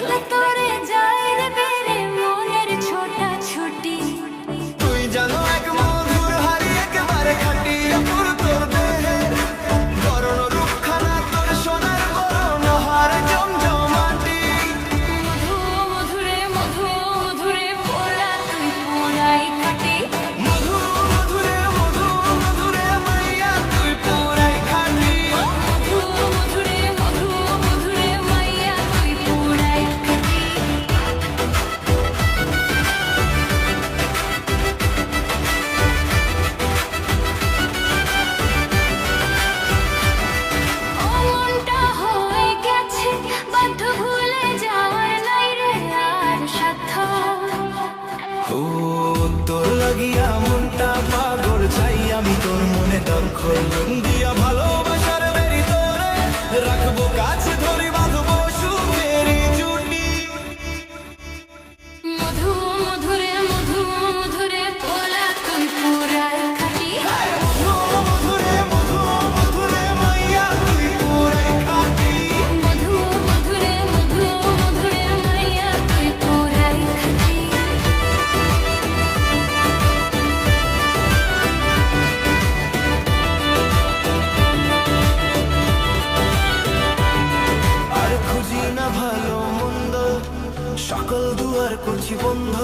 Let go. ও তোর লাগিয়া মনটা পাগল চাই আমি তোর মনে দখল করছি বন্ধ